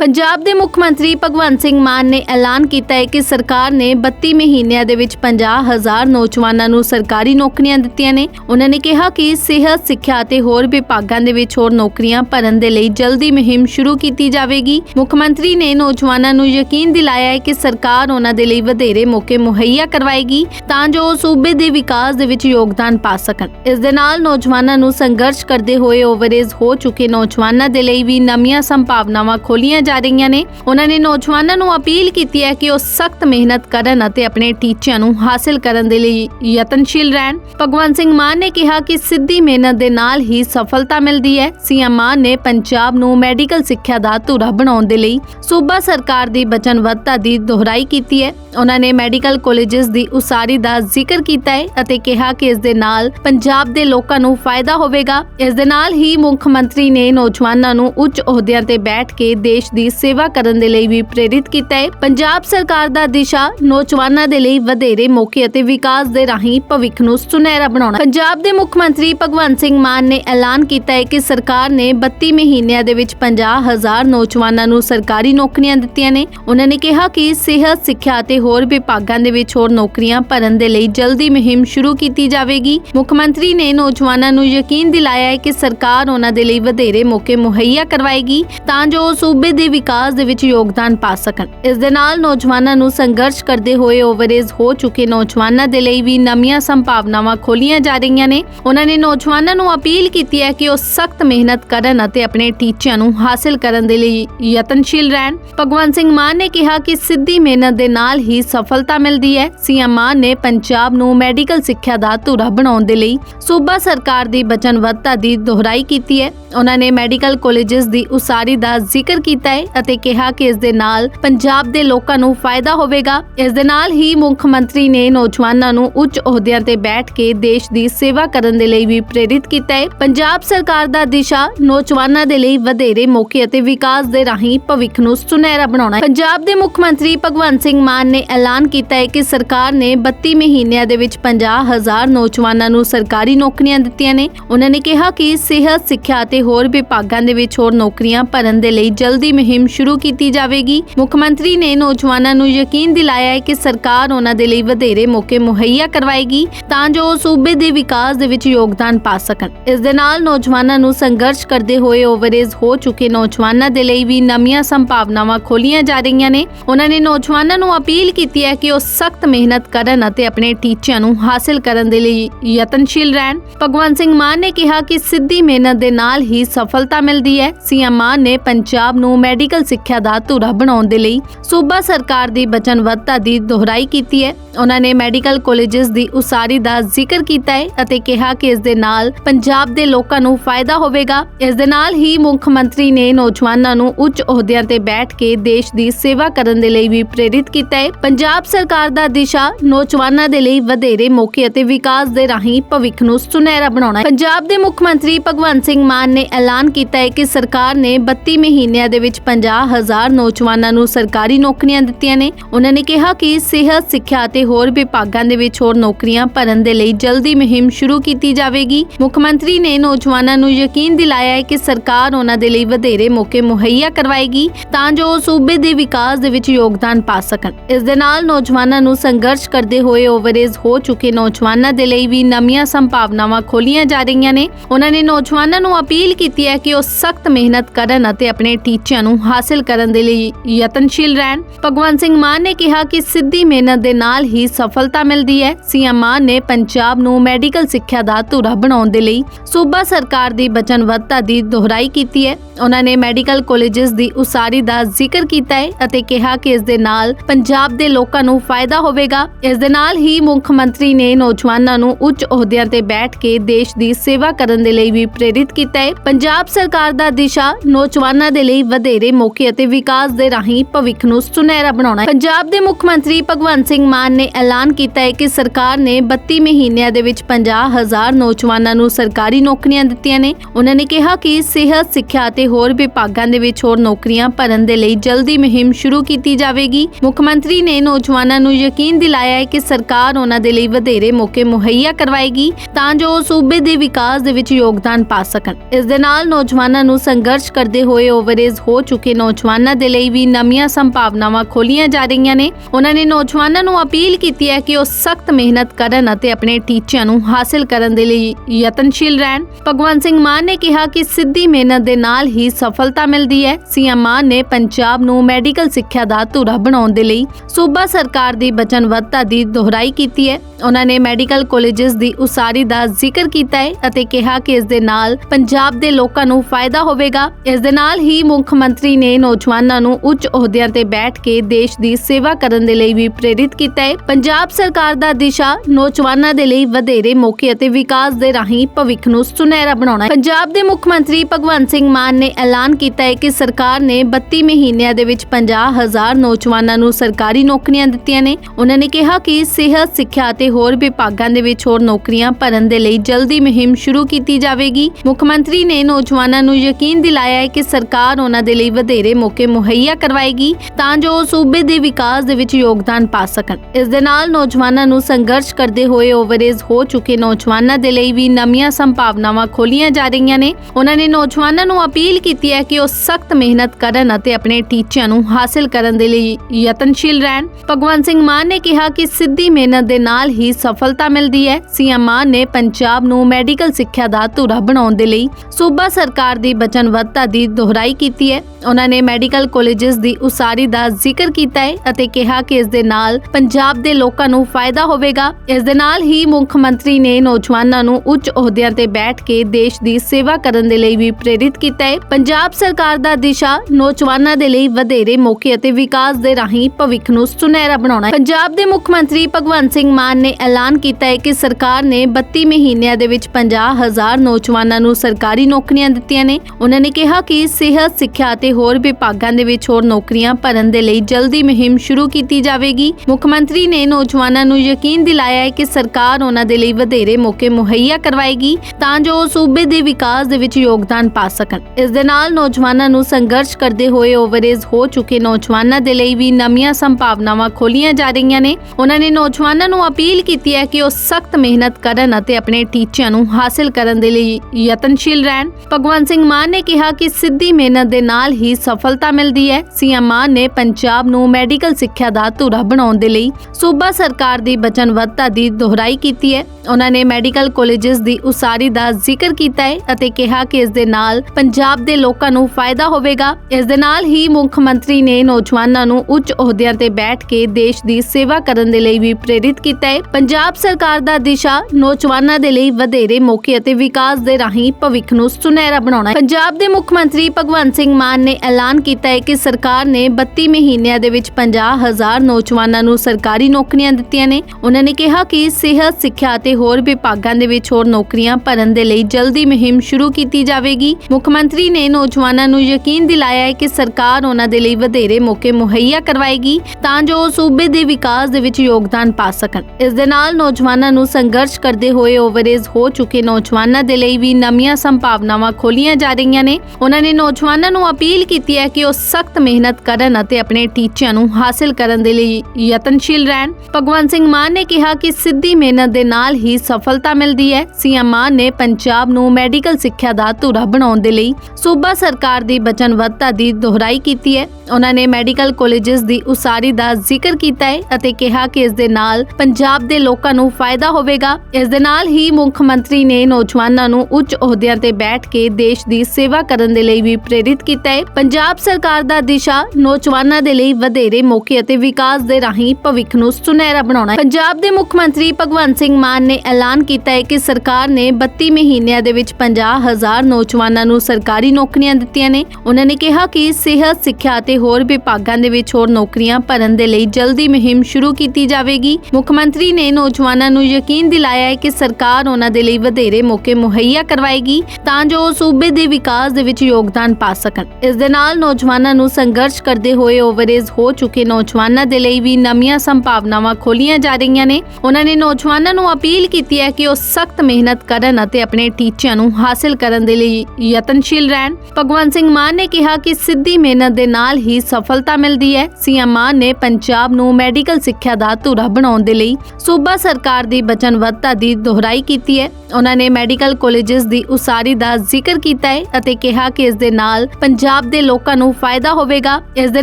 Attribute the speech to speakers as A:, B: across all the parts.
A: ਪੰਜਾਬ ਦੇ ਮੁੱਖ ਮੰਤਰੀ ਭਗਵੰਤ ਸਿੰਘ ਮਾਨ ਨੇ ਐਲਾਨ ਕੀਤਾ ਹੈ ਕਿ ਸਰਕਾਰ ਨੇ 32 ਮਹੀਨਿਆਂ ਦੇ ਵਿੱਚ 50000 ਨੌਜਵਾਨਾਂ ਨੂੰ ਸਰਕਾਰੀ ਨੌਕਰੀਆਂ ਦਿੱਤੀਆਂ ਨੇ। ਉਹਨਾਂ ਨੇ ਕਿਹਾ ਕਿ ਸਿਹਤ, ਸਿੱਖਿਆ ਅਤੇ ਹੋਰ ਵਿਭਾਗਾਂ ਦੇ ਵਿੱਚ ਹੋਰ ਨੌਕਰੀਆਂ ਭਰਨ ਦੇ ਲਈ ਜਲਦੀ ਮੁਹਿੰਮ ਸ਼ੁਰੂ ਕੀਤੀ ਜਾਵੇਗੀ। ਮੁੱਖ ਮੰਤਰੀ ਨੇ ਨੌਜਵਾਨਾਂ ਨੂੰ ਯਕੀਨ ਦਿਲਾਇਆ ਹੈ ਕਿ ਸਰਕਾਰ ਉਹਨਾਂ ਦੇ ਲਈ ਵਧੇਰੇ ਮੌਕੇ ਮੁਹੱਈਆ ਕਰਵਾਏਗੀ ਤਾਂ ਜੋ ਉਹ ਸੂਬੇ ਦੇ ਵਿਕਾਸ ਦੇ ਵਿੱਚ ਯੋਗਦਾਨ ਪਾ ਸਕਣ। ਇਸ ਦੇ ਨਾਲ ਨੌਜਵਾਨਾਂ ਨੂੰ ਸੰਘਰਸ਼ ਕਰਦੇ ਹੋਏ ਓਵਰੇਜ ਹੋ ਚੁੱਕੇ ਨੌਜਵਾਨਾਂ ਦੇ ਲਈ ਵੀ ਨਵੀਆਂ ਸੰਭਾਵਨਾਵਾਂ ਖੋਲੀਆਂ ਜਾ ਰਹੀਆਂ ਨੇ। ਉਹਨਾਂ ਨੇ ਨੌਜਵਾਨਾਂ ਨੂੰ ਅਪੀਲ ਕੀਤੀ ਹੈ ਕਿ ਉਹ ਸਖਤ ਮਿਹਨਤ ਕਰਨ ਅਤੇ ਆਪਣੇ ਟੀਚਿਆਂ ਨੂੰ ਹਾਸਲ ਕਰਨ ਦੇ ਲਈ ਯਤਨਸ਼ੀਲ ਰਹਿਣ। ਭਗਵੰਤ ਸਿੰਘ ਮਾਨ ਨੇ ਕਿਹਾ ਕਿ ਸਿੱਧੀ ਮਿਹਨਤ ਦੇ ਨਾਲ ਹੀ ਸਫਲਤਾ ਮਿਲਦੀ ਹੈ। ਸੀਐਮ ਮਾਨ ਨੇ ਪੰਜਾਬ ਨੂੰ ਮੈਡੀਕਲ ਸਿੱਖਿਆ ਦਾ ਧੁਰਾ ਬਣਾਉਣ ਦੇ ਲਈ ਸੂਬਾ ਸਰਕਾਰ ਦੀ ਵਚਨਬੱਧਤਾ ਦੀ ਦੁਹਰਾਈ ਕੀਤੀ ਹੈ। ਉਹਨਾਂ ਨੇ ਮੈਡੀਕਲ ਕਾਲਜਸ ਦੀ ਉਸਾਰੀ ਦਾ ਜ਼ਿਕਰ ਕੀਤਾ ਹੈ ਅਤੇ ਕਿਹਾ ਕਿ ਇਸ ਦੇ ਨਾਲ ਪੰਜਾਬ ਦੇ ਲੋਕਾਂ ਨੂੰ ਫਾਇਦਾ ਹੋਵੇਗਾ। ਇਸ ਦੇ ਨਾਲ ਹੀ ਮੁੱਖ ਮੰਤਰੀ ਨੇ ਨੌਜਵਾਨਾਂ ਨੂੰ ਉੱਚ ਅਹੁਦਿਆਂ ਤੇ ਬੈਠ ਕੇ ਦੇਸ਼ ਦੀ ਸੇਵਾ ਕਰਨ ਦੇ ਲਈ ਵੀ ਪ੍ਰੇਰਿਤ ਕੀਤਾ ਹੈ। ਪੰਜਾਬ ਸਰਕਾਰ ਦਾ ਦਿਸ਼ਾ ਨੌਜਵਾਨਾਂ ਦੇ ਲਈ ਵਧੇਰੇ ਮੌਕੇ ਅਤੇ ਵਿਕਾਸ ਦੇ ਰਾਹੀਂ ਭਵਿੱਖ ਨੂੰ ਸੁਨਹਿਰਾ ਬਣਾਉਣਾ ਪੰਜਾਬ ਦੇ ਮੁੱਖ ਮੰਤਰੀ ਭਗਵੰਤ ਸਿੰਘ ਮਾਨ ਨੇ ਐਲਾਨ ਕੀਤਾ ਹੈ ਕਿ ਸਰਕਾਰ ਨੇ 32 ਮਹੀਨਿਆਂ ਦੇ ਵਿੱਚ 50000 ਨੌਜਵਾਨਾਂ ਨੂੰ ਸਰਕਾਰੀ ਨੌਕਰੀਆਂ ਦਿੱਤੀਆਂ ਨੇ। ਉਹਨਾਂ ਨੇ ਕਿਹਾ ਕਿ ਸਿਹਤ, ਸਿੱਖਿਆ ਅਤੇ ਹੋਰ ਵਿਭਾਗਾਂ ਦੇ ਵਿੱਚ ਹੋਰ ਨੌਕਰੀਆਂ ਭਰਨ ਦੇ ਲਈ ਜਲਦੀ ਮੁਹਿੰਮ ਸ਼ੁਰੂ ਕੀਤੀ ਜਾਵੇਗੀ। ਮੁੱਖ ਮੰਤਰੀ ਨੇ ਨੌਜਵਾਨਾਂ ਨੂੰ ਯਕੀਨ ਦਿਲਾਇਆ ਹੈ ਕਿ ਸਰਕਾਰ ਉਹਨਾਂ ਦੇ ਲਈ ਵਧੇਰੇ ਮੌਕੇ ਮੁਹੱਈਆ ਕਰਵਾਏਗੀ। ਤਾਂ ਜੋ ਸੂਬੇ ਦੇ ਵਿਕਾਸ ਦੇ ਵਿੱਚ ਯੋਗਦਾਨ ਪਾ ਸਕਣ। ਇਸ ਦੇ ਨਾਲ ਨੌਜਵਾਨਾਂ ਨੂੰ ਸੰਘਰਸ਼ ਕਰਦੇ ਹੋਏ ਓਵਰਏਜ ਹੋ ਚੁੱਕੇ ਨੌਜਵਾਨਾਂ ਦੇ ਲਈ ਵੀ ਨਵੀਆਂ ਸੰਭਾਵਨਾਵਾਂ ਖੋਲੀਆਂ ਜਾ ਰਹੀਆਂ ਨੇ। ਉਹਨਾਂ ਨੇ ਨੌਜਵਾਨਾਂ ਨੂੰ ਅਪੀਲ ਕੀਤੀ ਹੈ ਕਿ ਉਹ ਸਖਤ ਮਿਹਨਤ ਕਰਨ ਅਤੇ ਆਪਣੇ ਟੀਚਿਆਂ ਨੂੰ ਹਾਸਲ ਕਰਨ ਦੇ ਲਈ ਯਤਨਸ਼ੀਲ ਰਹਿਣ। ਭਗਵੰਤ ਸਿੰਘ ਮਾਨ ਨੇ ਕਿਹਾ ਕਿ ਸਿੱਧੀ ਮਿਹਨਤ ਦੇ ਨਾਲ ਹੀ ਸਫਲਤਾ ਮਿਲਦੀ ਹੈ। ਸੀਐਮ ਮਾਨ ਨੇ ਪੰਜਾਬ ਨੂੰ ਮੈਡੀਕਲ ਸਿੱਖਿਆ ਦਾ ਧੁਰਾ ਬਣਾਉਣ ਦੇ ਲਈ ਸੂਬਾ ਸਰਕਾਰ ਦੀ ਵਚਨਬੱਧਤਾ ਦੀ ਦੁਹਰਾਈ ਕੀਤੀ ਹੈ। ਉਹਨਾਂ ਨੇ ਮੈਡੀਕਲ ਕਾਲਜਸ ਦੀ ਉਸਾਰੀ ਦਾ ਜ਼ਿਕਰ ਕੀਤਾ ਹੈ। ਅਤੇ ਕਿਹਾ ਕਿ ਇਸ ਦੇ ਨਾਲ ਪੰਜਾਬ ਦੇ ਲੋਕਾਂ ਨੂੰ ਫਾਇਦਾ ਹੋਵੇਗਾ। ਇਸ ਦੇ ਨਾਲ ਹੀ ਮੁੱਖ ਮੰਤਰੀ ਨੇ ਨੌਜਵਾਨਾਂ ਨੂੰ ਉੱਚ ਅਹੁਦਿਆਂ ਤੇ ਬੈਠ ਕੇ ਦੇਸ਼ ਦੀ ਸੇਵਾ ਕਰਨ ਦੇ ਲਈ ਵੀ ਪ੍ਰੇਰਿਤ ਕੀਤਾ ਹੈ। ਪੰਜਾਬ ਸਰਕਾਰ ਦਾ ਦਿਸ਼ਾ ਨੌਜਵਾਨਾਂ ਦੇ ਲਈ ਵਧੇਰੇ ਮੌਕੇ ਅਤੇ ਵਿਕਾਸ ਦੇ ਰਾਹੀਂ ਭਵਿੱਖ ਨੂੰ ਸੁਨਹਿਰਾ ਬਣਾਉਣਾ ਹੈ। ਪੰਜਾਬ ਦੇ ਮੁੱਖ ਮੰਤਰੀ ਭਗਵੰਤ ਸਿੰਘ ਮਾਨ ਨੇ ਐਲਾਨ ਕੀਤਾ ਹੈ ਕਿ ਸਰਕਾਰ ਨੇ 32 ਮਹੀਨਿਆਂ ਦੇ ਵਿੱਚ 50000 ਨੌਜਵਾਨਾਂ ਨੂੰ ਸਰਕਾਰੀ ਨੌਕਰੀਆਂ ਦਿੱਤੀਆਂ ਨੇ। ਉਹਨਾਂ ਨੇ ਕਿਹਾ ਕਿ ਸਿਹਤ, ਸਿੱਖਿਆ ਅਤੇ ਹੋਰ ਵਿਭਾਗਾਂ ਦੇ ਵਿੱਚ ਹੋਰ ਨੌਕਰੀਆਂ ਭਰਨ ਦੇ ਲਈ ਜਲਦੀ ਮੁਹਿੰਮ ਸ਼ੁਰੂ ਕੀਤੀ ਜਾਵੇਗੀ। ਮੁੱਖ ਮੰਤਰੀ ਨੇ ਨੌਜਵਾਨਾਂ ਨੂੰ ਯਕੀਨ ਦਿਲਾਇਆ ਹੈ ਕਿ ਸਰਕਾਰ ਉਹਨਾਂ ਦੇ ਲਈ ਵਧੇਰੇ ਮੌਕੇ ਮੁਹੱਈਆ ਕਰਵਾਏਗੀ ਤਾਂ ਜੋ ਉਹ ਸੂਬੇ ਦੇ ਵਿਕਾਸ ਦੇ ਵਿੱਚ ਯੋਗਦਾਨ ਪਾ ਸਕਣ। ਇਸ ਦੇ ਨਾਲ ਨੌਜਵਾਨਾਂ ਨੂੰ ਸੰਘਰਸ਼ ਕਰਦੇ ਹੋਏ ਓਵਰਏਜ ਹੋ ਚੁੱਕੇ ਨੌਜਵਾਨਾਂ ਦੇ ਲਈ ਵੀ ਨਵੀਆਂ ਸੰਭਾਵਨਾਵਾਂ ਖੋਲੀਆਂ ਜਾ ਰਹੀਆਂ ਨੇ। ਉਹਨਾਂ ਨੇ ਨੌਜਵਾਨਾਂ ਨੂੰ ਅਪੀਲ ਕੀਤੀ ਹੈ ਕਿ ਉਹ ਸਖਤ ਮਿਹਨਤ ਕਰਨ ਅਤੇ ਆਪਣੇ ਟੀਚਿਆਂ ਨੂੰ ਹਾਸਲ ਕਰਨ ਦੇ ਲਈ ਯਤਨਸ਼ੀਲ ਰਹਿਣ। ਭਗਵੰਤ ਸਿੰਘ ਮਾਨ ਨੇ ਕਿਹਾ ਕਿ ਸਿੱਧੀ ਮਿਹਨਤ ਦੇ ਨਾਲ ਹੀ ਸਫਲਤਾ ਮਿਲਦੀ ਹੈ। ਸੀਐਮ ਮਾਨ ਨੇ ਪੰਜਾਬ ਨੂੰ ਮੈਡੀਕਲ ਸਿੱਖਿਆ ਦਾ ਧੁਰਾ ਬਣਾਉਣ ਦੇ ਲਈ ਸੂਬਾ ਸਰਕਾਰ ਦੀ ਵਚਨਬੱਧਤਾ ਦੀ ਦੁਹਰਾਈ ਕੀਤੀ ਹੈ। ਉਹਨਾਂ ਨੇ ਮੈਡੀਕਲ ਕਾਲਜਸ ਦੀ ਉਸਾਰੀ ਦਾ ਜ਼ਿਕਰ ਕੀਤਾ ਹੈ ਅਤੇ ਕਿਹਾ ਕਿ ਇਸ ਦੇ ਨਾਲ ਪੰਜਾਬ ਦੇ ਲੋਕਾਂ ਨੂੰ ਫਾਇਦਾ ਹੋਵੇਗਾ। ਇਸ ਦੇ ਨਾਲ ਹੀ ਮੁੱਖ ਮੰਤਰੀ ਨੇ ਨੌਜਵਾਨਾਂ ਨੂੰ ਉੱਚ ਅਹੁਦਿਆਂ ਤੇ ਬੈਠ ਕੇ ਦੇਸ਼ ਦੀ ਸੇਵਾ ਕਰਨ ਦੇ ਲਈ ਵੀ ਪ੍ਰੇਰਿਤ ਕੀਤਾ ਹੈ। ਪੰਜਾਬ ਸਰਕਾਰ ਦਾ ਦਿਸ਼ਾ ਨੌਜਵਾਨਾਂ ਦੇ ਲਈ ਵਧੇਰੇ ਮੌਕੇ ਅਤੇ ਵਿਕਾਸ ਦੇ ਰਾਹੀਂ ਭਵਿੱਖ ਨੂੰ ਸੁਨਹਿਰਾ ਬਣਾਉਣਾ ਹੈ। ਪੰਜਾਬ ਦੇ ਮੁੱਖ ਮੰਤਰੀ ਭਗਵੰਤ ਸਿੰਘ ਮਾਨ ਨੇ ਐਲਾਨ ਕੀਤਾ ਹੈ ਕਿ ਸਰਕਾਰ ਨੇ 32 ਮਹੀਨਿਆਂ ਦੇ ਵਿੱਚ 50000 ਨੌਜਵਾਨਾਂ ਨੂੰ ਸਰਕਾਰੀ ਨੌਕਰੀਆਂ ਦਿੱਤੀਆਂ ਨੇ। ਉਹਨਾਂ ਨੇ ਕਿਹਾ ਕਿ ਸਿਹਤ, ਸਿੱਖਿਆ ਅਤੇ ਹੋਰ ਵਿਭਾਗਾਂ ਦੇ ਵਿੱਚ ਹੋਰ ਨੌਕਰੀਆਂ ਭਰਨ ਦੇ ਲਈ ਜਲਦੀ ਮੁਹਿੰਮ ਸ਼ੁਰੂ ਕੀਤੀ ਜਾਵੇਗੀ। ਮੁੱਖ ਮੰਤਰੀ ਨੇ ਨੌਜਵਾਨਾਂ ਨੂੰ ਯਕੀਨ ਦਿਲਾਇਆ ਹੈ ਕਿ ਸਰਕਾਰ ਉਹਨਾਂ ਦੇ ਲਈ ਵਧੇਰੇ ਮੌਕੇ ਮੁਹੱਈਆ ਕਰਵਾਏਗੀ ਤਾਂ ਜੋ ਉਹ ਸੂਬੇ ਦੇ ਵਿਕਾਸ ਦੇ ਵਿੱਚ ਯੋਗਦਾਨ ਪਾ ਸਕਣ। ਇਸ ਦੇ ਨਾਲ ਨੌਜਵਾਨਾਂ ਨੂੰ ਸੰਘਰਸ਼ ਕਰਦੇ ਹੋਏ ਓਵਰੇਜ ਹੋ ਚੁੱਕੇ ਨੌਜਵਾਨਾਂ ਦੇ ਲਈ ਵੀ ਨਵੀਆਂ ਸੰਭਾਵਨਾਵਾਂ ਖੋਲੀਆਂ ਜਾ ਰਹੀਆਂ ਨੇ। ਉਹਨਾਂ ਨੇ ਨੌਜਵਾਨਾਂ ਨੂੰ ਅਪੀਲ ਕੀਤੀ ਹੈ ਕਿ ਉਹ ਸਖਤ ਮਿਹਨਤ ਕਰਨ ਅਤੇ ਆਪਣੇ ਟੀਚਿਆਂ ਨੂੰ ਹਾਸਲ ਕਰਨ ਦੇ ਲਈ ਯਤਨਸ਼ੀਲ ਰਹਿਣ। ਭਗਵੰਤ ਸਿੰਘ ਮਾਨ ਨੇ ਕਿਹਾ ਕਿ ਸਿੱਧੀ ਮਿਹਨਤ ਦੇ ਨਾਲ ਹੀ ਸਫਲਤਾ ਮਿਲਦੀ ਹੈ। ਸੀਐਮ ਮਾਨ ਨੇ ਪੰਜਾਬ ਨੂੰ ਮੈਡੀਕਲ ਸਿੱਖਿਆ ਦਾ ਧੁਰਾ ਬਣਾਉਣ ਦੇ ਲਈ ਸੂਬਾ ਸਰਕਾਰ ਦੀ ਵਚਨਬੱਧਤਾ ਦੀ ਦੁਹਰਾਈ ਕੀਤੀ ਹੈ। ਉਹਨਾਂ ਨੇ ਮੈਡੀਕਲ ਕਾਲਜਸ ਦੀ ਉਸਾਰੀ ਦਾ ਜ਼ਿਕਰ ਕੀਤਾ ਹੈ ਅਤੇ ਕਿਹਾ ਕਿ ਇਸ ਦੇ ਨਾਲ ਪੰਜਾਬ ਦੇ ਲੋਕਾਂ ਨੂੰ ਫਾਇਦਾ ਹੋਵੇਗਾ। ਇਸ ਦੇ ਨਾਲ ਹੀ ਮੁੱਖ ਮੰਤਰੀ ਨੇ ਨੌਜਵਾਨਾਂ ਨੂੰ ਉੱਚ ਅਹੁਦਿਆਂ ਤੇ ਬੈਠ ਕੇ ਦੇਸ਼ ਦੀ ਸੇਵਾ ਕਰਨ ਦੇ ਲਈ ਵੀ ਪ੍ਰੇਰਿਤ ਕੀਤਾ ਹੈ। ਪੰਜਾਬ ਸਰਕਾਰ ਦਾ ਦਿਸ਼ਾ ਨੌਜਵਾਨਾਂ ਦੇ ਲਈ ਵਧੇ ਵਧੇਰੇ ਮੌਕੇ ਅਤੇ ਵਿਕਾਸ ਦੇ ਰਾਹੀਂ ਭਵਿੱਖ ਨੂੰ ਸੁਨਹਿਰਾ ਬਣਾਉਣਾ ਹੈ। ਪੰਜਾਬ ਦੇ ਮੁੱਖ ਮੰਤਰੀ ਭਗਵੰਤ ਸਿੰਘ ਮਾਨ ਨੇ ਐਲਾਨ ਕੀਤਾ ਹੈ ਕਿ ਸਰਕਾਰ ਨੇ 32 ਮਹੀਨਿਆਂ ਦੇ ਵਿੱਚ 50000 ਨੌਜਵਾਨਾਂ ਨੂੰ ਸਰਕਾਰੀ ਨੌਕਰੀਆਂ ਦਿੱਤੀਆਂ ਨੇ। ਉਹਨਾਂ ਨੇ ਕਿਹਾ ਕਿ ਸਿਹਤ, ਸਿੱਖਿਆ ਅਤੇ ਹੋਰ ਵਿਭਾਗਾਂ ਦੇ ਵਿੱਚ ਹੋਰ ਨੌਕਰੀਆਂ ਭਰਨ ਦੇ ਲਈ ਜਲਦੀ ਮੁਹਿੰਮ ਸ਼ੁਰੂ ਕੀਤੀ ਜਾਵੇਗੀ। ਮੁੱਖ ਮੰਤਰੀ ਨੇ ਨੌਜਵਾਨਾਂ ਨੂੰ ਯਕੀਨ ਦਿਲਾਇਆ ਹੈ ਕਿ ਸਰਕਾਰ ਉਹਨਾਂ ਦੇ ਲਈ ਵਧੇਰੇ ਮੌਕੇ ਮੁਹੱਈਆ ਕਰਵਾਏਗੀ ਤਾਂ ਜੋ ਉਹ ਸੂਬੇ ਦੇ ਵਿਕਾਸ ਦੇ ਵਿੱਚ ਯੋਗਦਾਨ ਪਾ ਸਕਣ। ਇਸ ਦੇ ਨਾਲ ਨੌਜਵਾਨਾਂ ਨੂੰ ਸੰਘਰਸ਼ ਕਰਦੇ ਹੋਏ ਓਵਰੇਜ ਹੋ ਚੁੱਕੇ ਨੌਜਵਾਨਾਂ ਦੇ ਲਈ ਵੀ ਨਵੀਆਂ ਸੰਭਾਵਨਾਵਾਂ ਖੋਲੀਆਂ ਜਾ ਰਹੀਆਂ ਨੇ। ਉਹਨਾਂ ਨੇ ਨੌਜਵਾਨਾਂ ਨੂੰ ਅਪੀਲ ਕੀਤੀ ਹੈ ਕਿ ਉਹ ਸਖਤ ਮਿਹਨਤ ਕਰਨ ਅਤੇ ਆਪਣੇ ਟੀਚਿਆਂ ਨੂੰ ਹਾਸਲ ਕਰਨ ਦੇ ਲਈ ਯਤਨਸ਼ੀਲ ਰਹਿਣ। ਭਗਵੰਤ ਸਿੰਘ ਮਾਨ ਨੇ ਕਿਹਾ ਕਿ ਸਿੱਧੀ ਮਿਹਨਤ ਦੇ ਨਾਲ ਹੀ ਸਫਲਤਾ ਮਿਲਦੀ ਹੈ। ਸੀਐਮ ਮਾਨ ਨੇ ਪੰਜਾਬ ਨੂੰ ਮੈਡੀਕਲ ਸਿੱਖਿਆ ਦਾ ਧੁਰਾ ਬਣਾਉਣ ਦੇ ਲਈ ਸੂਬਾ ਸਰਕਾਰ ਦੀ ਵਚਨਬੱਧਤਾ ਦੀ ਦੁਹਰਾਈ ਕੀਤੀ ਹੈ। ਉਹਨਾਂ ਨੇ ਮੈਡੀਕਲ ਕਾਲਜਸ ਦੀ ਉਸਾਰੀ ਦਾ ਜ਼ਿਕਰ ਕੀਤਾ ਹੈ ਅਤੇ ਕਿਹਾ ਕਿ ਇਸ ਦੇ ਨਾਲ ਪੰਜਾਬ ਦੇ ਲੋਕਾਂ ਨੂੰ ਫਾਇਦਾ ਹੋਵੇਗਾ। ਇਸ ਦੇ ਨਾਲ ਹੀ ਮੁੱਖ ਮੰਤਰੀ ਨੇ ਨੌਜਵਾਨਾਂ ਨੂੰ ਉੱਚ ਅਹੁਦਿਆਂ ਤੇ ਬੈਠ ਕੇ ਦੇਸ਼ ਦੀ ਸੇਵਾ ਕਰਨ ਦੇ ਲਈ ਵੀ ਪ੍ਰੇਰਿਤ ਕੀਤਾ ਹੈ। ਪੰਜਾਬ ਸਰਕਾਰ ਦਾ ਦਿਸ਼ਾ ਨੌਜਵਾਨਾਂ ਦੇ ਲਈ ਵਧੇਰੇ ਮੌਕੇ ਅਤੇ ਵਿਕਾਸ ਦੇ ਰਾਹੀਂ ਭਵਿੱਖ ਨੂੰ ਸੁਨਹਿਰਾ ਬਣਾਉਣਾ ਹੈ। ਪੰਜਾਬ ਦੇ ਮੁੱਖ ਮੰਤਰੀ ਭਗਵੰਤ ਸਿੰਘ ਮਾਨ ਨੇ ਐਲਾਨ ਕੀਤਾ ਹੈ ਕਿ ਸਰਕਾਰ ਨੇ 32 ਮਹੀਨਿਆਂ ਦੇ ਵਿੱਚ 50000 ਨੌਜਵਾਨਾਂ ਨੂੰ ਸਰਕਾਰੀ ਨੌਕਰੀਆਂ ਦਿੱਤੀਆਂ ਨੇ। ਉਹਨਾਂ ਨੇ ਕਿਹਾ ਕਿ ਸਿਹਤ, ਸਿੱਖਿਆ ਅਤੇ ਹੋਰ ਵਿਭਾਗਾਂ ਦੇ ਵਿੱਚ ਹੋਰ ਨੌਕਰੀਆਂ ਭਰਨ ਦੇ ਲਈ ਜਲਦੀ ਮੁਹਿੰਮ ਸ਼ੁਰੂ ਕੀਤੀ ਜਾਵੇਗੀ। ਮੁੱਖ ਮੰਤਰੀ ਨੇ ਨੌਜਵਾਨਾਂ ਨੂੰ ਯਕੀਨ ਦਿਲਾਇਆ ਹੈ ਕਿ ਸਰਕਾਰ ਉਹਨਾਂ ਦੇ ਲਈ ਵਧੇਰੇ ਮੌਕੇ ਮੁਹੱਈਆ ਕਰਵਾਏਗੀ ਤਾਂ ਜੋ ਸੂਬੇ ਦੇ ਵਿਕਾਸ ਦੇ ਵਿੱਚ ਯੋਗਦਾਨ ਪਾ ਸਕਣ। ਇਸ ਦੇ ਨਾਲ ਨੌਜਵਾਨਾਂ ਨੂੰ ਸੰਘਰਸ਼ ਕਰਦੇ ਹੋਏ ਓਵਰਏਜ ਹੋ ਚੁੱਕੇ ਨੌਜਵਾਨਾਂ ਦੇ ਲਈ ਵੀ ਨਵੀਆਂ ਸੰਭਾਵਨਾਵਾਂ ਖੋਲੀਆਂ ਜਾ ਰਹੀਆਂ ਨੇ। ਉਹਨਾਂ ਨੇ ਨੌਜਵਾਨਾਂ ਨੂੰ ਅਪੀਲ ਕੀਤੀ ਹੈ ਕਿ ਉਹ ਸਖਤ ਮਿਹਨਤ ਕਰਨ ਅਤੇ ਆਪਣੇ ਟੀਚਿਆਂ ਨੂੰ ਹਾਸਲ ਕਰਨ ਦੇ ਲਈ ਯਤਨਸ਼ੀਲ ਰਹਿਣ। ਭਗਵੰਤ ਸਿੰਘ ਮਾਨ ਨੇ ਕਿਹਾ ਕਿ ਸਿੱਧੀ ਮਿਹਨਤ ਦੇ ਨਾਲ ਹੀ ਸਫਲਤਾ ਮਿਲਦੀ ਹੈ। ਸੀਐਮ ਮਾਨ ਨੇ ਪੰਜਾਬ ਨੂੰ ਮੈਡੀਕਲ ਸਿੱਖਿਆ ਦਾ ਧੁਰਾ ਬਣਾਉਣ ਦੇ ਲਈ ਸੂਬਾ ਸਰਕਾਰ ਦੀ ਵਚਨਬੱਧਤਾ ਦੀ ਦੁਹਰਾਈ ਕੀਤੀ ਹੈ। ਉਹਨਾਂ ਨੇ ਮੈਡੀਕਲ ਕਾਲਜਸ ਦੀ ਉਸਾਰੀ ਦਾ ਜ਼ਿਕਰ ਕੀਤਾ ਹੈ ਅਤੇ ਕਿਹਾ ਕਿ ਇਸ ਦੇ ਨਾਲ ਪੰਜਾਬ ਦੇ ਲੋਕਾਂ ਨੂੰ ਫਾਇਦਾ ਹੋਵੇਗਾ। ਇਸ ਦੇ ਨਾਲ ਹੀ ਮੁੱਖ ਮੰਤਰੀ ਨੇ ਨੌਜਵਾਨਾਂ ਨੂੰ ਉੱਚ ਅਹੁਦਿਆਂ ਤੇ ਬੈਠ ਕੇ ਦੇਸ਼ ਦੀ ਸੇਵਾ ਕਰਨ ਦੇ ਲਈ ਵੀ ਪ੍ਰੇਰਿਤ ਕੀਤਾ ਹੈ। ਪੰਜਾਬ ਸਰਕਾਰ ਦਾ ਦਿਸ਼ਾ ਨੌਜਵਾਨਾਂ ਦੇ ਲਈ ਵਧੇਰੇ ਮੌਕੇ ਅਤੇ ਵਿਕਾਸ ਦੇ ਰਾਹੀਂ ਭਵਿੱਖ ਨੂੰ ਸੁਨਹਿਰਾ ਬਣਾਉਣਾ ਹੈ। ਪੰਜਾਬ ਦੇ ਮੁੱਖ ਮੰਤਰੀ ਭਗਵੰਤ ਸਿੰਘ ਮਾਨ ਨੇ ਐਲਾਨ ਕੀਤਾ ਹੈ ਕਿ ਸਰਕਾਰ ਨੇ 32 ਮਹੀਨਿਆਂ ਦੇ ਵਿੱਚ 50000 ਨੌਜਵਾਨਾਂ ਨੂੰ ਸਰਕਾਰੀ ਨੌਕਰੀਆਂ ਦਿੱਤੀਆਂ ਨੇ। ਉਹਨਾਂ ਨੇ ਕਿਹਾ ਕਿ ਸਿਹਤ, ਸਿੱਖਿਆ ਅਤੇ ਹੋਰ ਵਿਭਾਗਾਂ ਦੇ ਵਿੱਚ ਹੋਰ ਨੌਕਰੀਆਂ ਭਰਨ ਦੇ ਲਈ ਜਲਦੀ ਮੁਹਿੰਮ ਸ਼ੁਰੂ ਕੀਤੀ ਜਾਵੇਗੀ। ਮੁੱਖ ਮੰਤਰੀ ਨੇ ਨੌਜਵਾਨਾਂ ਨੂੰ ਯਕੀਨ ਦਿਲਾਇਆ ਹੈ ਕਿ ਸਰਕਾਰ ਉਹਨਾਂ ਦੇ ਲਈ ਵਧੇਰੇ ਮੌਕੇ ਮੁਹੱਈਆ ਕਰਵਾਏਗੀ ਤਾਂ ਜੋ ਉਹ ਸੂਬੇ ਦੇ ਵਿਕਾਸ ਦੇ ਵਿੱਚ ਯੋਗਦਾਨ ਪਾ ਸਕਣ। ਇਸ ਦੇ ਨਾਲ ਨੌਜਵਾਨਾਂ ਨੂੰ ਸੰਘਰਸ਼ ਕਰਦੇ ਹੋਏ ਓਵਰਏਜ ਹੋ ਚੁੱਕੇ ਨੌਜਵਾਨਾਂ ਦੇ ਲਈ ਵੀ ਨਵੀਆਂ ਸੰਭਾਵਨਾਵਾਂ ਖੋਲੀਆਂ ਜਾ ਰਹੀਆਂ ਨੇ। ਉਹਨਾਂ ਨੇ ਨੌਜਵਾਨਾਂ ਨੂੰ ਅਪੀਲ ਕੀਤੀ ਹੈ ਕਿ ਉਹ ਸਖਤ ਮਿਹਨਤ ਕਰਨ ਅਤੇ ਆਪਣੇ ਟੀਚਿਆਂ ਨੂੰ ਹਾਸਲ ਕਰਨ ਦੇ ਲਈ ਯਤਨਸ਼ੀਲ ਰਹਿਣ। ਭਗਵੰਤ ਸਿੰਘ ਮਾਨ ਨੇ ਕਿਹਾ ਕਿ ਸਿੱਧੀ ਮਿਹਨਤ ਦੇ ਨਾਲ ਹੀ ਸਫਲਤਾ ਮਿਲਦੀ ਹੈ। ਸੀਐਮ ਮਾਨ ਨੇ ਪੰਜਾਬ ਨੂੰ ਮੈਡੀਕਲ ਸਿੱਖਿਆ ਦਾ ਧੁਰਾ ਬਣਾਉਣ ਦੇ ਲਈ ਸੂਬਾ ਸਰਕਾਰ ਦੀ ਵਚਨਬੱਧਤਾ ਦੀ ਦੁਹਰਾਈ ਕੀਤੀ ਹੈ। ਉਹਨਾਂ ਨੇ ਮੈਡੀਕਲ ਕਾਲਜਸ ਦੀ ਉਸਾਰੀ ਦਾ ਜ਼ਿਕਰ ਕੀਤਾ ਹੈ ਅਤੇ ਕਿਹਾ ਕਿ ਇਸ ਦੇ ਨਾਲ ਪੰਜਾਬ ਦੇ ਲੋਕਾਂ ਨੂੰ ਫਾਇਦਾ ਹੋਵੇਗਾ। ਇਸ ਦੇ ਨਾਲ ਹੀ ਮੁੱਖ ਮੰਤਰੀ ਨੇ ਨੌਜਵਾਨਾਂ ਨੂੰ ਉੱਚ ਅਹੁਦਿਆਂ ਤੇ ਬੈਠ ਕੇ ਦੇਸ਼ ਦੀ ਸੇਵਾ ਕਰਨ ਦੇ ਲਈ ਵੀ ਪ੍ਰੇਰਿਤ ਕੀਤਾ ਹੈ। ਪੰਜਾਬ ਸਰਕਾਰ ਦਾ ਦਿਸ਼ਾ ਨੌਜਵਾਨਾਂ ਦੇ ਲਈ ਵਧੇਰੇ ਮੌਕੇ ਅਤੇ ਵਿਕਾਸ ਦੇ ਰਾਹੀਂ ਭਵਿੱਖ ਨੂੰ ਸੁਨਹਿਰਾ ਬਣਾਉਣਾ ਪੰਜਾਬ ਦੇ ਮੁੱਖ ਮੰਤਰੀ ਭਗਵੰਤ ਸਿੰਘ ਮਾਨ ਨੇ ਐਲਾਨ ਕੀਤਾ ਹੈ ਕਿ ਸਰਕਾਰ ਨੇ 32 ਮਹੀਨਿਆਂ ਦੇ ਵਿੱਚ 50000 ਨੌਜਵਾਨਾਂ ਨੂੰ ਸਰਕਾਰੀ ਨੌਕਰੀਆਂ ਦਿੱਤੀਆਂ ਨੇ। ਉਹਨਾਂ ਨੇ ਕਿਹਾ ਕਿ ਸਿਹਤ, ਸਿੱਖਿਆ ਅਤੇ ਹੋਰ ਵਿਭਾਗਾਂ ਦੇ ਵਿੱਚ ਹੋਰ ਨੌਕਰੀਆਂ ਭਰਨ ਦੇ ਲਈ ਜਲਦੀ ਮੁਹਿੰਮ ਸ਼ੁਰੂ ਕੀਤੀ ਜਾਵੇਗੀ। ਮੁੱਖ ਮੰਤਰੀ ਨੇ ਨੌਜਵਾਨਾਂ ਨੂੰ ਯਕੀਨ ਦਿਲਾਇਆ ਹੈ ਕਿ ਸਰਕਾਰ ਉਹਨਾਂ ਦੇ ਲਈ ਵਧੇਰੇ ਮੌਕੇ ਮੁਹੱਈਆ ਕਰਵਾਏਗੀ ਤਾਂ ਜੋ ਉਹ ਸੂਬੇ ਦੇ ਵਿਕਾਸ ਦੇ ਵਿੱਚ ਯੋਗਦਾਨ ਪਾ ਸਕਣ। ਇਸ ਦੇ ਨਾਲ ਨੌਜਵਾਨਾਂ ਨੂੰ ਸੰਘਰਸ਼ ਕਰਦੇ ਹੋਏ ਓਵਰੇਜ ਹੋ ਚੁੱਕੇ ਨੌਜਵਾਨਾਂ ਦੇ ਲਈ ਵੀ ਨਵੀਆਂ ਸੰਭਾਵਨਾਵਾਂ ਖੋਲੀਆਂ ਜਾ ਰਹੀਆਂ ਨੇ। ਉਹਨਾਂ ਨੇ ਨੌਜਵਾਨਾਂ ਨੂੰ ਅਪੀਲ ਕੀਤੀ ਹੈ ਕਿ ਉਹ ਸਖਤ ਮਿਹਨਤ ਕਰਨ ਅਤੇ ਆਪਣੇ ਟੀਚਿਆਂ ਨੂੰ ਹਾਸਲ ਕਰਨ ਦੇ ਲਈ ਯਤਨਸ਼ੀਲ ਰਹਿਣ। ਭਗਵੰਤ ਸਿੰਘ ਮਾਨ ਨੇ ਕਿਹਾ ਕਿ ਸਿੱਧੀ ਮਿਹਨਤ ਦੇ ਨਾਲ ਹੀ ਸਫਲਤਾ ਮਿਲਦੀ ਹੈ। ਸੀਐਮ ਮਾਨ ਨੇ ਪੰਜਾਬ ਨੂੰ ਮੈਡੀਕਲ ਸਿੱਖਿਆ ਦਾ ਧੁਰਾ ਬਣਾਉਣ ਦੇ ਲਈ ਸੂਬਾ ਸਰਕਾਰ ਦੀ ਵਚਨਬੱਧਤਾ ਦੀ ਦੁਹਰਾਈ ਕੀਤੀ ਹੈ। ਉਹਨਾਂ ਨੇ ਮੈਡੀਕਲ ਕਾਲਜਸ ਦੀ ਉਸਾਰੀ ਦਾ ਜ਼ਿਕਰ ਕੀਤਾ ਹੈ ਅਤੇ ਕਿਹਾ ਕਿ ਇਸ ਦੇ ਨਾਲ ਪੰਜਾਬ ਦੇ ਲੋਕਾਂ ਨੂੰ ਫਾਇਦਾ ਹੋਵੇਗਾ। ਇਸ ਦੇ ਨਾਲ ਹੀ ਮੁੱਖ ਮੰਤਰੀ ਨੇ ਨੌਜਵਾਨਾਂ ਨੂੰ ਉੱਚ ਅਹੁਦਿਆਂ ਤੇ ਬੈਠ ਕੇ ਦੇਸ਼ ਦੀ ਸੇਵਾ ਕਰਨ ਦੇ ਲਈ ਵੀ ਪ੍ਰੇਰਿਤ ਕੀਤਾ ਹੈ। ਪੰਜਾਬ ਸਰਕਾਰ ਦਾ ਦਿਸ਼ਾ ਨੌਜਵਾਨਾਂ ਦੇ ਲਈ ਵਧੇਰੇ ਮੌਕੇ ਅਤੇ ਵਿਕਾਸ ਦੇ ਰਾਹੀਂ ਭਵਿੱਖ ਨੂੰ ਸੁਨਹਿਰਾ ਬਣਾਉਣਾ ਹੈ। ਪੰਜਾਬ ਦੇ ਮੁੱਖ ਮੰਤਰੀ ਭਗਵੰਤ ਸਿੰਘ ਮਾਨ ਨੇ ਐਲਾਨ ਕੀਤਾ ਹੈ ਕਿ ਸਰਕਾਰ ਨੇ 32 ਮਹੀਨਿਆਂ ਦੇ ਵਿੱਚ 50000 ਨੌਜਵਾਨਾਂ ਨੂੰ ਸਰਕਾਰੀ ਨੌਕਰੀਆਂ ਦਿੱਤੀਆਂ ਨੇ। ਉਹਨਾਂ ਨੇ ਕਿਹਾ ਕਿ ਸਿਹਤ, ਸਿੱਖਿਆ ਅਤੇ ਹੋਰ ਵਿਭਾਗਾਂ ਦੇ ਵਿੱਚ ਹੋਰ ਨੌਕਰੀਆਂ ਭਰਨ ਦੇ ਲਈ ਜਲਦੀ ਮੁਹਿੰਮ ਸ਼ੁਰੂ ਕੀਤੀ ਜਾਵੇਗੀ। ਮੁੱਖ ਮੰਤਰੀ ਨੇ ਨੌਜਵਾਨਾਂ ਨੂੰ ਯਕੀਨ ਦਿਲਾਇਆ ਹੈ ਕਿ ਸਰਕਾਰ ਉਹਨਾਂ ਦੇ ਲਈ ਵਧੇਰੇ ਮੌਕੇ ਮੁਹੱਈਆ ਕਰਵਾਏਗੀ ਤਾਂ ਜੋ ਸੂਬੇ ਦੇ ਵਿਕਾਸ ਦੇ ਵਿੱਚ ਯੋਗਦਾਨ ਪਾ ਸਕਣ। ਇਸ ਦੇ ਨਾਲ ਨੌਜਵਾਨਾਂ ਨੂੰ ਸੰਘਰਸ਼ ਕਰਦੇ ਹੋਏ ਓਵਰਏਜ ਹੋ ਚੁੱਕੇ ਨੌਜਵਾਨਾਂ ਦੇ ਲਈ ਵੀ ਨਵੀਆਂ ਸੰਭਾਵਨਾਵਾਂ ਖੋਲੀਆਂ ਜਾ ਰਹੀਆਂ ਨੇ। ਉਹਨਾਂ ਨੇ ਨੌਜਵਾਨਾਂ ਨੂੰ ਅਪੀਲ ਕੀਤੀ ਹੈ ਕਿ ਉਹ ਸਖਤ ਮਿਹਨਤ ਕਰਨ ਅਤੇ ਆਪਣੇ ਟੀਚਿਆਂ ਨੂੰ ਹਾਸਲ ਕਰਨ ਦੇ ਲਈ ਯਤਨਸ਼ੀਲ ਰਹਿਣ। ਭਗਵੰਤ ਸਿੰਘ ਮਾਨ ਨੇ ਕਿਹਾ ਕਿ ਸਿੱਧੀ ਮਿਹਨਤ ਦੇ ਨਾਲ ਹੀ ਸਫਲਤਾ ਮਿਲਦੀ ਹੈ। ਸੀਐਮ ਮਾਨ ਨੇ ਪੰਜਾਬ ਨੂੰ ਮੈਡੀਕਲ ਸਿੱਖਿਆ ਦਾ ਧੁਰਾ ਬਣਾਉਣ ਦੇ ਲਈ ਸੂਬਾ ਸਰਕਾਰ ਦੀ ਵਚਨਬੱਧਤਾ ਦੀ ਦੁਹਰਾਈ ਕੀਤੀ ਹੈ। ਉਹਨਾਂ ਨੇ ਮੈਡੀਕਲ ਕਾਲਜਸ ਦੀ ਉਸਾਰੀ ਦਾ ਜ਼ਿਕਰ ਕੀਤਾ ਹੈ ਅਤੇ ਕਿਹਾ ਕਿ ਇਸ ਦੇ ਨਾਲ ਪੰਜਾਬ ਪੰਜਾਬ ਦੇ ਲੋਕਾਂ ਨੂੰ ਫਾਇਦਾ ਹੋਵੇਗਾ। ਇਸ ਦੇ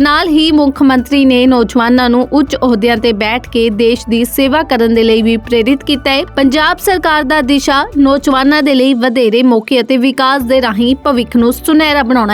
A: ਨਾਲ ਹੀ ਮੁੱਖ ਮੰਤਰੀ ਨੇ ਨੌਜਵਾਨਾਂ ਨੂੰ ਉੱਚ ਅਹੁਦਿਆਂ ਤੇ ਬੈਠ ਕੇ ਦੇਸ਼ ਦੀ ਸੇਵਾ ਕਰਨ ਦੇ ਲਈ ਵੀ ਪ੍ਰੇਰਿਤ ਕੀਤਾ ਹੈ। ਪੰਜਾਬ ਸਰਕਾਰ ਦਾ ਦਿਸ਼ਾ ਨੌਜਵਾਨਾਂ ਦੇ ਲਈ ਵਧੇਰੇ ਮੌਕੇ ਅਤੇ ਵਿਕਾਸ ਦੇ ਰਾਹੀਂ ਭਵਿੱਖ ਨੂੰ ਸੁਨਹਿਰਾ ਬਣਾਉਣਾ